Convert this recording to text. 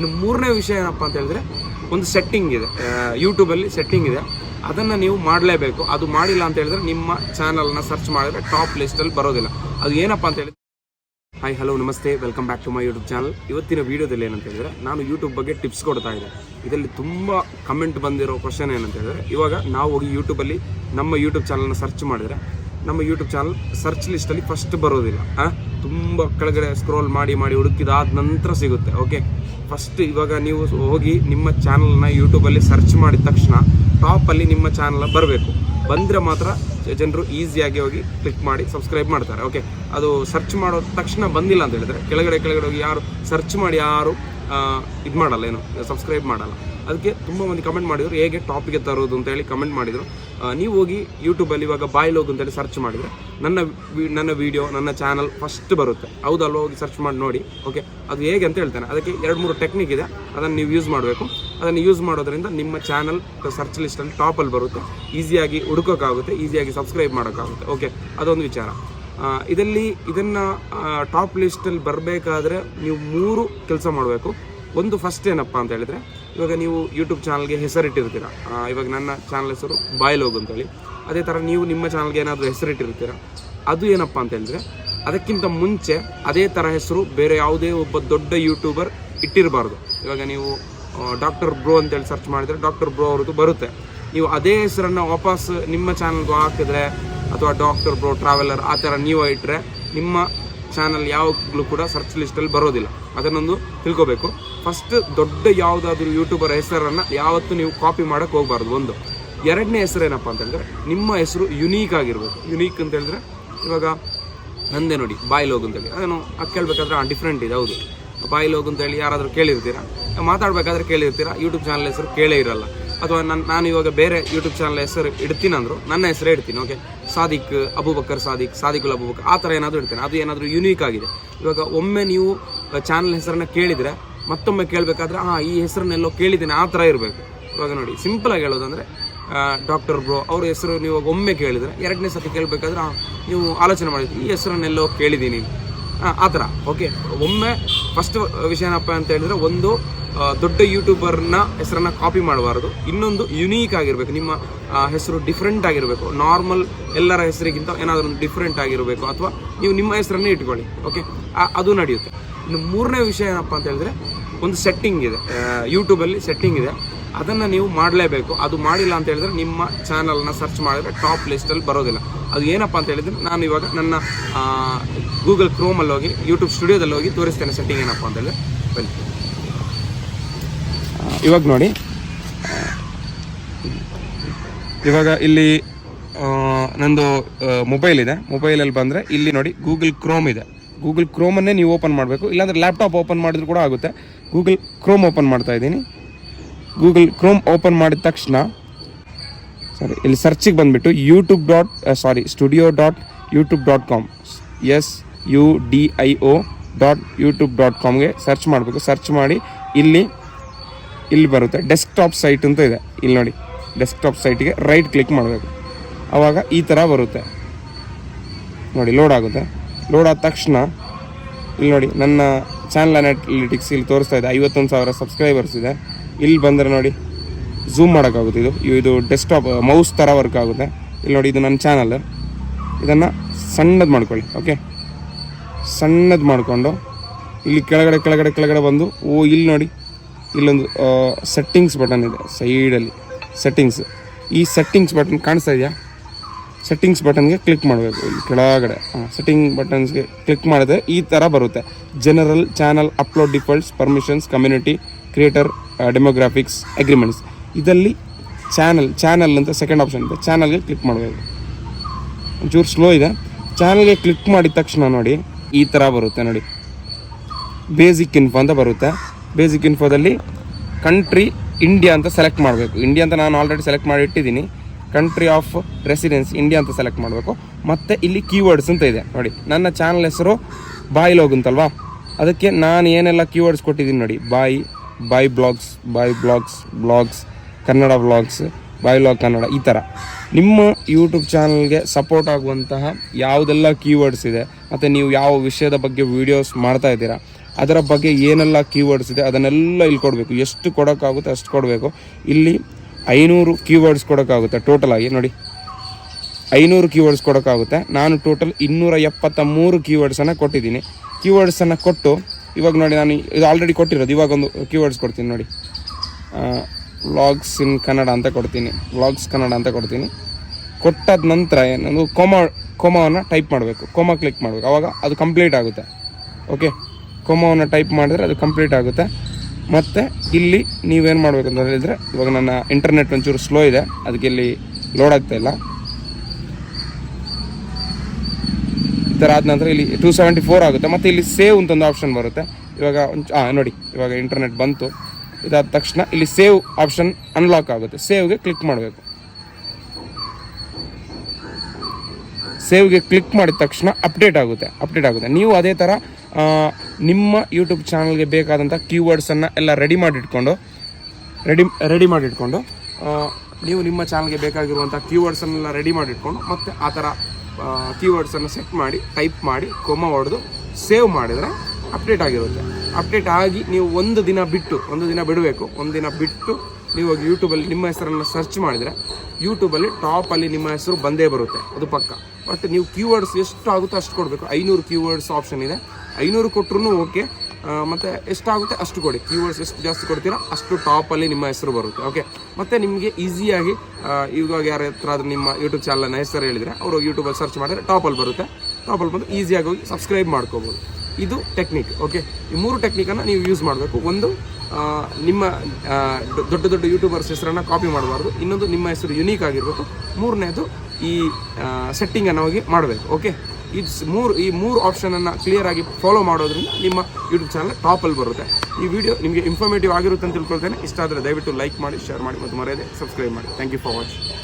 ಇನ್ನು ಮೂರನೇ ವಿಷಯ ಏನಪ್ಪ ಅಂತ ಹೇಳಿದ್ರೆ ಒಂದು ಸೆಟ್ಟಿಂಗ್ ಇದೆ. ಯೂಟ್ಯೂಬಲ್ಲಿ ಸೆಟ್ಟಿಂಗ್ ಇದೆ. ಅದನ್ನು ನೀವು ಮಾಡಲೇಬೇಕು. ಅದು ಮಾಡಿಲ್ಲ ಅಂತ ಹೇಳಿದ್ರೆ ನಿಮ್ಮ ಚಾನಲ್ನ ಸರ್ಚ್ ಮಾಡಿದ್ರೆ ಟಾಪ್ ಲಿಸ್ಟಲ್ಲಿ ಬರೋದಿಲ್ಲ. ಅದು ಏನಪ್ಪ ಅಂತ ಹೇಳಿದ್ರೆ ಹಾಯ್ ಹಲೋ ನಮಸ್ತೆ. Welcome back to my YouTube channel ಇವತ್ತಿನ ವಿಡಿಯೋದಲ್ಲಿ ಏನಂತ ಹೇಳಿದ್ರೆ ನಾನು ಯೂಟ್ಯೂಬ್ ಬಗ್ಗೆ ಟಿಪ್ಸ್ ಕೊಡ್ತಾ ಇದ್ದೆ ಇದರಲ್ಲಿ ತುಂಬ ಕಮೆಂಟ್ ಬಂದಿರೋ ಕ್ವಶನ್ ಏನಂತ ಹೇಳಿದ್ರೆ, ಇವಾಗ ನಾವು ಹೋಗಿ ಯೂಟ್ಯೂಬಲ್ಲಿ ನಮ್ಮ ಯೂಟ್ಯೂಬ್ ಚಾನಲ್ನ ಸರ್ಚ್ ಮಾಡಿದ್ರೆ ನಮ್ಮ ಯೂಟ್ಯೂಬ್ ಚಾನಲ್ ಸರ್ಚ್ ಲಿಸ್ಟಲ್ಲಿ ಫಸ್ಟ್ ಬರೋದಿಲ್ಲ. ಆ? ತುಂಬ ಕೆಳಗಡೆ ಸ್ಕ್ರೋಲ್ ಮಾಡಿ ಮಾಡಿ ಹುಡುಕಿದಾದ ನಂತರ ಸಿಗುತ್ತೆ ಓಕೆ ಫಸ್ಟ್ ಇವಾಗ ನೀವು ಹೋಗಿ ನಿಮ್ಮ ಚಾನಲ್ನ ಯೂಟ್ಯೂಬಲ್ಲಿ ಸರ್ಚ್ ಮಾಡಿದ ತಕ್ಷಣ ಟಾಪಲ್ಲಿ ನಿಮ್ಮ ಚಾನಲ್ ಬರಬೇಕು. ಬಂದರೆ ಮಾತ್ರ ಜನರು ಈಸಿಯಾಗಿ ಹೋಗಿ ಕ್ಲಿಕ್ ಮಾಡಿ ಸಬ್ಸ್ಕ್ರೈಬ್ ಮಾಡ್ತಾರೆ ಓಕೆ ಅದು ಸರ್ಚ್ ಮಾಡೋ ತಕ್ಷಣ ಬಂದಿಲ್ಲ ಅಂತ ಹೇಳಿದರೆ, ಕೆಳಗಡೆ ಕೆಳಗಡೆ ಹೋಗಿ ಯಾರು ಸರ್ಚ್ ಮಾಡಿ ಯಾರು ಇದು ಮಾಡಲ್ಲ ಏನು ಸಬ್ಸ್ಕ್ರೈಬ್ ಮಾಡಲ್ಲ. ಅದಕ್ಕೆ ತುಂಬ ಮಂದಿ ಕಮೆಂಟ್ ಮಾಡಿದ್ರು, ಹೇಗೆ ಟಾಪಿಗೆ ತರೋದು ಅಂತ ಹೇಳಿ ಕಮೆಂಟ್ ಮಾಡಿದರು. ನೀವು ಹೋಗಿ ಯೂಟ್ಯೂಬಲ್ಲಿ ಇವಾಗ ಬಾಯ್ ಲೋಗ್ ಅಂತೇಳಿ ಸರ್ಚ್ ಮಾಡಿದರೆ ನನ್ನ ನನ್ನ ವಿಡಿಯೋ ನನ್ನ ಚಾನಲ್ ಫಸ್ಟ್ ಬರುತ್ತೆ. ಹೌದಲ್ವ ಹೋಗಿ ಸರ್ಚ್ ಮಾಡಿ ನೋಡಿ ಓಕೆ ಅದು ಹೇಗೆ ಅಂತ ಹೇಳ್ತಾನೆ. ಅದಕ್ಕೆ ಎರಡು, ಮೂರು ಟೆಕ್ನಿಕ್ ಇದೆ. ಅದನ್ನು ನೀವು ಯೂಸ್ ಮಾಡಬೇಕು. ಅದನ್ನು ಯೂಸ್ ಮಾಡೋದ್ರಿಂದ ನಿಮ್ಮ ಚಾನಲ್ ಸರ್ಚ್ ಲಿಸ್ಟಲ್ಲಿ ಟಾಪಲ್ಲಿ ಬರುತ್ತೆ. ಈಸಿಯಾಗಿ ಹುಡುಕೋಕ್ಕಾಗುತ್ತೆ ಈಸಿಯಾಗಿ ಸಬ್ಸ್ಕ್ರೈಬ್ ಮಾಡೋಕ್ಕಾಗುತ್ತೆ ಓಕೆ ಅದೊಂದು ವಿಚಾರ. ಇದರಲ್ಲಿ ಇದನ್ನು ಟಾಪ್ ಲಿಸ್ಟಲ್ಲಿ ಬರಬೇಕಾದ್ರೆ ನೀವು ಮೂರು ಕೆಲಸ ಮಾಡಬೇಕು. ಒಂದು ಫಸ್ಟ್ ಏನಪ್ಪ ಅಂತ ಹೇಳಿದ್ರೆ ಇವಾಗ ನೀವು ಯೂಟ್ಯೂಬ್ ಚಾನಲ್ಗೆ ಹೆಸರಿಟ್ಟಿರ್ತೀರ? ಇವಾಗ ನನ್ನ ಚಾನಲ್ ಹೆಸರು ಬಾಯ್ಲೋಗ್ ಅಂತೇಳಿ. ಅದೇ ಥರ ನೀವು ನಿಮ್ಮ ಚಾನಲ್ಗೆ ಏನಾದರೂ ಹೆಸರಿಟ್ಟಿರ್ತೀರ? ಅದು ಏನಪ್ಪ ಅಂತ ಹೇಳಿದ್ರೆ, ಅದಕ್ಕಿಂತ ಮುಂಚೆ ಅದೇ ಥರ ಹೆಸರು ಬೇರೆ ಯಾವುದೇ ಒಬ್ಬ ದೊಡ್ಡ ಯೂಟ್ಯೂಬರ್ ಇಟ್ಟಿರಬಾರ್ದು. ಇವಾಗ ನೀವು ಡಾಕ್ಟರ್ ಬ್ರೋ ಅಂತೇಳಿ ಸರ್ಚ್ ಮಾಡಿದರೆ ಡಾಕ್ಟರ್ ಬ್ರೋ ಅವ್ರದ್ದು ಬರುತ್ತೆ. ನೀವು ಅದೇ ಹೆಸರನ್ನು ವಾಪಸ್ ನಿಮ್ಮ ಚಾನಲ್ಗೂ ಹಾಕಿದ್ರೆ, ಅಥವಾ ಡಾಕ್ಟರ್ ಬ್ರೋ ಟ್ರಾವೆಲರ್ ಆ ಥರ ನೀವು ಇಟ್ಟರೆ ನಿಮ್ಮ ಚಾನಲ್ ಯಾವಾಗಲೂ ಕೂಡ ಸರ್ಚ್ ಲಿಸ್ಟಲ್ಲಿ ಬರೋದಿಲ್ಲ. ಅದನ್ನೊಂದು ತಿಳ್ಕೊಬೇಕು. ಫಸ್ಟ್ ದೊಡ್ಡ ಯಾವುದಾದ್ರೂ ಯೂಟ್ಯೂಬರ್ ಹೆಸರನ್ನು ಯಾವತ್ತೂ ನೀವು ಕಾಪಿ ಮಾಡೋಕ್ಕೆ ಹೋಗಬಾರ್ದು, ಒಂದು. ಎರಡನೇ ಹೆಸರು ಏನಪ್ಪ ಅಂತ ಹೇಳಿದ್ರೆ ನಿಮ್ಮ ಹೆಸರು ಯುನೀಕ್ ಆಗಿರ್ಬೇಕು. ಯುನೀಕ್ ಅಂತ ಹೇಳಿದ್ರೆ, ಇವಾಗ ನಂದೇ ನೋಡಿ, ಬಾಯ್ ಲೋಗ್ ಅಂತೇಳಿ ಅದೇನು, ಅದು ಕೇಳಬೇಕಾದ್ರೆ ಡಿಫ್ರೆಂಟ್ ಇದೆ, ಹೌದು. ಬಾಯ್ ಲೋಗ್ ಅಂತೇಳಿ ಯಾರಾದರೂ ಕೇಳಿರ್ತೀರಾ? ಮಾತಾಡಬೇಕಾದ್ರೆ ಕೇಳಿರ್ತೀರಾ? ಯೂಟ್ಯೂಬ್ ಚಾನಲ್ ಹೆಸರು ಕೇಳೇ ಇರಲ್ಲ. ಅಥವಾ ನನ್ನ ನಾನು ಇವಾಗ ಬೇರೆ ಯೂಟ್ಯೂಬ್ ಚಾನಲ್ ಹೆಸರು ಇಡ್ತೀನಿ ನನ್ನ ಹೆಸರೇ ಇಡ್ತೀನಿ ಓಕೆ ಸಾದಿಕ್ ಅಬೂಬಕ್ಕರ್ ಸಾದಿಕ್ ಸಾದಿಕುಲ್ ಅಬೂಬಕ್ಕರ್ ಆ ಥರ ಏನಾದರೂ ಇಡ್ತೇನೆ. ಅದು ಏನಾದರೂ ಯುನೀಕ್ ಆಗಿದೆ. ಇವಾಗ ಒಮ್ಮೆ ನೀವು ಚಾನಲ್ ಹೆಸರನ್ನ ಕೇಳಿದರೆ ಮತ್ತೊಮ್ಮೆ ಕೇಳಬೇಕಾದ್ರೆ ಹಾಂ ಈ ಹೆಸರನ್ನೆಲ್ಲೋ ಕೇಳಿದ್ದೀನಿ, ಆ ಥರ ಇರಬೇಕು. ಇವಾಗ ನೋಡಿ ಸಿಂಪಲ್ ಆಗಿ ಹೇಳೋದಂದ್ರೆ ಡಾಕ್ಟರ್ ಬ್ರೋ ಅವ್ರ ಹೆಸರು ನೀವು ಒಮ್ಮೆ ಕೇಳಿದ್ರೆ, ಎರಡನೇ ಸತಿ ಕೇಳಬೇಕಾದ್ರೆ ನೀವು ಆಲೋಚನೆ ಮಾಡಿದ್ರಿ ಈ ಹೆಸರನ್ನೆಲ್ಲೋ ಕೇಳಿದ್ದೀನಿ. ಆ ಥರ ಓಕೆ ಒಮ್ಮೆ ಫಸ್ಟ್ ವಿಷಯ ಏನಪ್ಪ ಅಂತ ಹೇಳಿದ್ರೆ, ಒಂದು ದೊಡ್ಡ ಯೂಟ್ಯೂಬರ್ನ ಹೆಸರನ್ನ ಕಾಪಿ ಮಾಡಬಾರ್ದು. ಇನ್ನೊಂದು ಯುನೀಕ್ ಆಗಿರಬೇಕು, ನಿಮ್ಮ ಹೆಸರು ಡಿಫ್ರೆಂಟ್ ಆಗಿರಬೇಕು. ನಾರ್ಮಲ್ ಎಲ್ಲರ ಹೆಸರಿಗಿಂತ ಏನಾದರೂ ಒಂದು ಡಿಫ್ರೆಂಟ್ ಆಗಿರಬೇಕು, ಅಥವಾ ನೀವು ನಿಮ್ಮ ಹೆಸರನ್ನೇ ಇಟ್ಕೊಳ್ಳಿ ಓಕೆ ಅದು ನಡೆಯುತ್ತೆ. ಇನ್ನು ಮೂರನೇ ವಿಷಯ ಏನಪ್ಪ ಅಂತ ಹೇಳಿದ್ರೆ ಒಂದು ಸೆಟ್ಟಿಂಗ್ ಇದೆ. ಯೂಟ್ಯೂಬಲ್ಲಿ ಸೆಟ್ಟಿಂಗ್ ಇದೆ. ಅದನ್ನು ನೀವು ಮಾಡಲೇಬೇಕು. ಅದು ಮಾಡಿಲ್ಲ ಅಂತ ಹೇಳಿದ್ರೆ ನಿಮ್ಮ ಚಾನಲ್ನ ಸರ್ಚ್ ಮಾಡಿದ್ರೆ ಟಾಪ್ ಲಿಸ್ಟಲ್ಲಿ ಬರೋದಿಲ್ಲ. ಅದು ಏನಪ್ಪ ಅಂತ ಹೇಳಿದ್ರೆ ನಾನು ಇವಾಗ ನನ್ನ ಗೂಗಲ್ ಕ್ರೋಮಲ್ಲಿ ಹೋಗಿ ಯೂಟ್ಯೂಬ್ ಸ್ಟುಡಿಯೋದಲ್ಲಿ ಹೋಗಿ ತೋರಿಸ್ತೇನೆ ಸೆಟ್ಟಿಂಗ್ ಏನಪ್ಪ ಅಂತ ಹೇಳಿದ್ರೆ. ಬನ್ನಿ. ಇವಾಗ ನೋಡಿ. ಇವಾಗ ಇಲ್ಲಿ ನಂದು ಮೊಬೈಲ್ ಇದೆ. ಮೊಬೈಲಲ್ಲಿ ಬಂದರೆ ಇಲ್ಲಿ ನೋಡಿ ಗೂಗಲ್ ಕ್ರೋಮ್ ಇದೆ. ಗೂಗಲ್ ಕ್ರೋಮನ್ನೇ ನೀವು ಓಪನ್ ಮಾಡಬೇಕು. ಇಲ್ಲಾಂದರೆ ಲ್ಯಾಪ್ಟಾಪ್ ಓಪನ್ ಮಾಡಿದ್ರು ಕೂಡ ಆಗುತ್ತೆ. ಗೂಗಲ್ ಕ್ರೋಮ್ ಓಪನ್ ಮಾಡ್ತಾ ಇದ್ದೀನಿ. ಗೂಗಲ್ ಕ್ರೋಮ್ ಓಪನ್ ಮಾಡಿದ ತಕ್ಷಣ ಸಾರಿ ಇಲ್ಲಿ ಸರ್ಚಿಗೆ ಬಂದುಬಿಟ್ಟು YouTube dot sorry studio dot YouTube dot com S U D I O dot YouTube dot ಕಾಮ್ಗೆ search ಮಾಡಬೇಕು. ಸರ್ಚ್ ಮಾಡಿ ಇಲ್ಲಿ ಇಲ್ಲಿ ಬರುತ್ತೆ. ಡೆಸ್ಕ್ಟಾಪ್ ಸೈಟ್ ಅಂತ ಇದೆ. ಇಲ್ಲಿ ನೋಡಿ ಡೆಸ್ಕ್ಟಾಪ್ ಸೈಟಿಗೆ ರೈಟ್ ಕ್ಲಿಕ್ ಮಾಡಬೇಕು. ಆವಾಗ ಈ ಥರ ಬರುತ್ತೆ. ನೋಡಿ ಲೋಡ್ ಆಗುತ್ತೆ. ಲೋಡ್ ಆದ ತಕ್ಷಣ, ಇಲ್ಲಿ ನೋಡಿ, ನನ್ನ ಚಾನಲ್ ಅನಾಲಿಟಿಕ್ಸ್ ಇಲ್ಲಿ ತೋರಿಸ್ತಾ ಇದೆ, ಐವತ್ತೊಂದು ಸಾವಿರ ಸಬ್ಸ್ಕ್ರೈಬರ್ಸ್ ಇದೆ. ಇಲ್ಲಿ ಬಂದರೆ ನೋಡಿ ಝೂಮ್ ಮಾಡೋಕ್ಕಾಗುತ್ತೆ ಇದು. ಇದು ಡೆಸ್ಕ್ಟಾಪ್ ಮೌಸ್ ಥರ ವರ್ಕ್ ಆಗುತ್ತೆ. ಇಲ್ಲಿ ನೋಡಿ, ಇದು ನನ್ನ ಚಾನಲ್ ಇದನ್ನು ಸಣ್ಣದು ಮಾಡ್ಕೊಳ್ಳಿ ಓಕೆ ಸಣ್ಣದು ಮಾಡಿಕೊಂಡು, ಇಲ್ಲಿ ಕೆಳಗಡೆ ಕೆಳಗಡೆ ಕೆಳಗಡೆ ಬಂದು, ಓ, ಇಲ್ಲಿ ನೋಡಿ, ಇಲ್ಲೊಂದು ಸೆಟ್ಟಿಂಗ್ಸ್ ಬಟನ್ ಇದೆ ಸೈಡಲ್ಲಿ ಸೆಟ್ಟಿಂಗ್ಸ್ ಈ ಸೆಟ್ಟಿಂಗ್ಸ್ ಬಟನ್ ಕಾಣಿಸ್ತಾ ಇದೆಯಾ? ಸೆಟ್ಟಿಂಗ್ಸ್ ಬಟನ್ಗೆ ಕ್ಲಿಕ್ ಮಾಡಬೇಕು. ಇಲ್ಲಿ ಕೆಳಗಡೆ ಸೆಟ್ಟಿಂಗ್ ಬಟನ್ಸ್ಗೆ ಕ್ಲಿಕ್ ಮಾಡಿದ್ರೆ ಈ ಥರ ಬರುತ್ತೆ. General channel upload defaults permissions community creator demographics agreements ಇದರಲ್ಲಿ ಚಾನಲ್ ಚಾನಲ್ ಅಂತ ಸೆಕೆಂಡ್ ಆಪ್ಷನ್ ಇದೆ. ಚಾನಲ್ಗೆ ಕ್ಲಿಕ್ ಮಾಡಬೇಕು. ಒಂಚೂರು ಸ್ಲೋ ಇದೆ. ಚಾನಲ್ಗೆ ಕ್ಲಿಕ್ ಮಾಡಿದ ತಕ್ಷಣ ನೋಡಿ, ಈ ಥರ ಬರುತ್ತೆ ನೋಡಿ. ಬೇಸಿಕ್ ಇನ್ಫೋ ಅಂತ ಬರುತ್ತೆ. ಬೇಸಿಕ್ ಇನ್ಫೋದಲ್ಲಿ ಕಂಟ್ರಿ ಇಂಡಿಯಾ ಅಂತ ಸೆಲೆಕ್ಟ್ ಮಾಡಬೇಕು. ಇಂಡಿಯಾ ಅಂತ ನಾನು ಆಲ್ರೆಡಿ ಸೆಲೆಕ್ಟ್ ಮಾಡಿ ಇಟ್ಟಿದ್ದೀನಿ. ಕಂಟ್ರಿ ಆಫ್ ರೆಸಿಡೆನ್ಸ್ ಇಂಡಿಯಾ ಅಂತ ಸೆಲೆಕ್ಟ್ ಮಾಡಬೇಕು. ಮತ್ತು ಇಲ್ಲಿ ಕೀವರ್ಡ್ಸ್ ಅಂತ ಇದೆ. ನೋಡಿ, ನನ್ನ ಚಾನಲ್ ಹೆಸರು ಬಾಯ್ ಲೋಗ್ ಅಂತಲ್ವಾ? ಅದಕ್ಕೆ ನಾನು ಏನೆಲ್ಲ ಕೀವರ್ಡ್ಸ್ ಕೊಟ್ಟಿದ್ದೀನಿ ನೋಡಿ. Boy boy blogs boy blogs blogs Kannada blogs boy log Kannada ಈ ಥರ ನಿಮ್ಮ ಯೂಟ್ಯೂಬ್ ಚಾನಲ್ಗೆ ಸಪೋರ್ಟ್ ಆಗುವಂತಹ ಯಾವುದೆಲ್ಲ ಕೀವರ್ಡ್ಸ್ ಇದೆ, ಮತ್ತು ನೀವು ಯಾವ ವಿಷಯದ ಬಗ್ಗೆ ವೀಡಿಯೋಸ್ ಮಾಡ್ತಾ ಇದ್ದೀರಾ, ಅದರ ಬಗ್ಗೆ ಏನೆಲ್ಲ ಕೀವರ್ಡ್ಸ್ ಇದೆ, ಅದನ್ನೆಲ್ಲ ಇಲ್ಲಿ ಕೊಡಬೇಕು. ಎಷ್ಟು ಕೊಡೋಕ್ಕಾಗುತ್ತೆ ಅಷ್ಟು ಕೊಡಬೇಕು. ಇಲ್ಲಿ ಐನೂರು ಕೀವರ್ಡ್ಸ್ ಕೊಡೋಕ್ಕಾಗುತ್ತೆ ಟೋಟಲ್ ಆಗಿ, ನೋಡಿ. ಐನೂರು ಕೀವರ್ಡ್ಸ್ ಕೊಡೋಕ್ಕಾಗುತ್ತೆ. ನಾನು ಟೋಟಲ್ ಇನ್ನೂರ ಎಪ್ಪತ್ತ ಮೂರು ಕೀವರ್ಡ್ಸನ್ನು ಕೊಟ್ಟಿದ್ದೀನಿ ಕೀವರ್ಡ್ಸನ್ನು ಕೊಟ್ಟು, ಇವಾಗ ನೋಡಿ ನಾನು ಇದು ಆಲ್ರೆಡಿ ಕೊಟ್ಟಿರೋದು, ಇವಾಗ ಒಂದು ಕೀವರ್ಡ್ಸ್ ಕೊಡ್ತೀನಿ ನೋಡಿ. ವ್ಲಾಗ್ಸ್ ಇನ್ ಕನ್ನಡ ಅಂತ ಕೊಡ್ತೀನಿ. ವ್ಲಾಗ್ಸ್ ಕನ್ನಡ ಅಂತ ಕೊಡ್ತೀನಿ. ಕೊಟ್ಟಾದ ನಂತರ ಏನೊಂದು ಕೋಮ ಕೊಮವನ್ನು ಟೈಪ್ ಮಾಡಬೇಕು. ಕೋಮ ಕ್ಲಿಕ್ ಮಾಡಬೇಕು. ಅವಾಗ ಅದು ಕಂಪ್ಲೀಟ್ ಆಗುತ್ತೆ. ಓಕೆ ಕೊಮವನ್ನು ಟೈಪ್ ಮಾಡಿದ್ರೆ ಅದು ಕಂಪ್ಲೀಟ್ ಆಗುತ್ತೆ. ಮತ್ತು ಇಲ್ಲಿ ನೀವೇನು ಮಾಡಬೇಕು ಅಂತ ಹೇಳಿದರೆ ಇವಾಗ ನನ್ನ ಇಂಟರ್ನೆಟ್ ಒಂಚೂರು ಸ್ಲೋ ಇದೆ. ಅದಕ್ಕೆ ಇಲ್ಲಿ ಲೋಡ್ ಆಗ್ತಾ ಇಲ್ಲ. ಈ ಥರ ಆದ ನಂತರ ಇಲ್ಲಿ ಟೂ ಸೆವೆಂಟಿ ಫೋರ್ ಆಗುತ್ತೆ. ಮತ್ತು ಇಲ್ಲಿ ಸೇವ್ ಅಂತ ಒಂದು ಆಪ್ಷನ್ ಬರುತ್ತೆ. ಇವಾಗ ಹಾಂ ನೋಡಿ, ಇವಾಗ ಇಂಟರ್ನೆಟ್ ಬಂತು. ಇದಾದ ತಕ್ಷಣ ಇಲ್ಲಿ ಸೇವ್ ಆಪ್ಷನ್ ಅನ್ಲಾಕ್ ಆಗುತ್ತೆ. ಸೇವ್ಗೆ ಕ್ಲಿಕ್ ಮಾಡಬೇಕು. ಸೇವ್ಗೆ ಕ್ಲಿಕ್ ಮಾಡಿದ ತಕ್ಷಣ ಅಪ್ಡೇಟ್ ಆಗುತ್ತೆ. ಅಪ್ಡೇಟ್ ಆಗುತ್ತೆ. ನೀವು ಅದೇ ಥರ ನಿಮ್ಮ ಯೂಟ್ಯೂಬ್ ಚಾನಲ್ಗೆ ಬೇಕಾದಂಥ ಕೀವರ್ಡ್ಸನ್ನು ಎಲ್ಲ ರೆಡಿ ಮಾಡಿಟ್ಕೊಂಡು ರೆಡಿ ರೆಡಿ ಮಾಡಿಟ್ಕೊಂಡು ನೀವು ನಿಮ್ಮ ಚಾನಲ್ಗೆ ಬೇಕಾಗಿರುವಂಥ ಕೀವರ್ಡ್ಸನ್ನೆಲ್ಲ ರೆಡಿ ಮಾಡಿಟ್ಕೊಂಡು, ಮತ್ತು ಆ ಥರ ಕೀವರ್ಡ್ಸನ್ನು ಸೆಟ್ ಮಾಡಿ ಟೈಪ್ ಮಾಡಿ ಕೊಮ್ಮ ಹೊಡೆದು ಸೇವ್ ಮಾಡಿದರೆ ಅಪ್ಡೇಟ್ ಆಗಿರುತ್ತೆ. ಅಪ್ಡೇಟ್ ಆಗಿ ನೀವು ಒಂದು ದಿನ ಬಿಟ್ಟು, ಒಂದು ದಿನ ಬಿಡಬೇಕು. ಒಂದು ದಿನ ಬಿಟ್ಟು ನೀವು ಯೂಟ್ಯೂಬಲ್ಲಿ ನಿಮ್ಮ ಹೆಸರನ್ನು ಸರ್ಚ್ ಮಾಡಿದರೆ ಯೂಟ್ಯೂಬಲ್ಲಿ ಟಾಪಲ್ಲಿ ನಿಮ್ಮ ಹೆಸರು ಬಂದೇ ಬರುತ್ತೆ. ಅದು ಪಕ್ಕ. ಬಟ್ ನೀವು ಕೀವರ್ಡ್ಸ್ ಎಷ್ಟು ಆಗುತ್ತೋ ಅಷ್ಟು ಕೊಡಬೇಕು. ಐನೂರು ಕೀವರ್ಡ್ಸ್ ಆಪ್ಷನ್ ಇದೆ. ಐನೂರು ಕೊಟ್ಟರು ಓಕೆ. ಮತ್ತು ಎಷ್ಟಾಗುತ್ತೆ? ಅಷ್ಟು ಕೊಡಿ. ಕೀವರ್ಡ್ಸ್ ಎಷ್ಟು ಜಾಸ್ತಿ ಕೊಡ್ತೀರಾ, ಅಷ್ಟು ಟಾಪಲ್ಲಿ ನಿಮ್ಮ ಹೆಸರು ಬರುತ್ತೆ ಓಕೆ ಮತ್ತು ನಿಮಗೆ ಈಸಿಯಾಗಿ ಇವಾಗ ಯಾರ ಹತ್ರ ಆದ್ರೂ ನಿಮ್ಮ ಯೂಟ್ಯೂಬ್ ಚಾನಲ್ನ ಹೆಸರು ಹೇಳಿದರೆ, ಅವರು ಯೂಟ್ಯೂಬಲ್ಲಿ ಸರ್ಚ್ ಮಾಡಿದ್ರೆ ಟಾಪಲ್ಲಿ ಬರುತ್ತೆ. ಟಾಪಲ್ಲಿ ಬಂದು ಈಸಿಯಾಗಿ ಹೋಗಿ ಸಬ್ಸ್ಕ್ರೈಬ್ ಮಾಡ್ಕೋಬೋದು. ಇದು ಟೆಕ್ನಿಕ್ ಓಕೆ ಈ ಮೂರು ಟೆಕ್ನಿಕನ್ನು ನೀವು ಯೂಸ್ ಮಾಡಬೇಕು. ಒಂದು ನಿಮ್ಮ ದೊಡ್ಡ ದೊಡ್ಡ ಯೂಟ್ಯೂಬರ್ಸ್ ಹೆಸರನ್ನು ಕಾಪಿ ಮಾಡಬಾರ್ದು. ಇನ್ನೊಂದು ನಿಮ್ಮ ಹೆಸರು ಯುನೀಕ್ ಆಗಿರಬೇಕು. ಮೂರನೇದು ಈ ಸೆಟ್ಟಿಂಗನ್ನು ಹೋಗಿ ಮಾಡಬೇಕು ಓಕೆ ಸ್- ಮೂರು, ಈ ಮೂರು ಆಪ್ಷನನ್ನು ಕ್ಲಿಯರ್ ಆಗಿ ಫಾಲೋ ಮಾಡೋದ್ರಿಂದ ನಿಮ್ಮ ಯೂಟ್ಯೂಬ್ ಚಾನಲ್ ಟಾಪಲ್ಲಿ ಬರುತ್ತೆ. ಈ ವಿಡಿಯೋ ನಿಮಗೆ ಇನ್ಫಾರ್ಮೇಟಿವ್ ಆಗಿರುತ್ತೆ ಅಂತ ತಿಳ್ಕೊಳ್ತೇನೆ. ಇಷ್ಟ ಆದರೆ ದಯವಿಟ್ಟು ಲೈಕ್ ಮಾಡಿ ಶೇರ್ ಮಾಡಿ ಮತ್ತು ಮರೆಯದೆ ಸಬ್ಸ್ಕ್ರೈಬ್ ಮಾಡಿ. Thank you for watching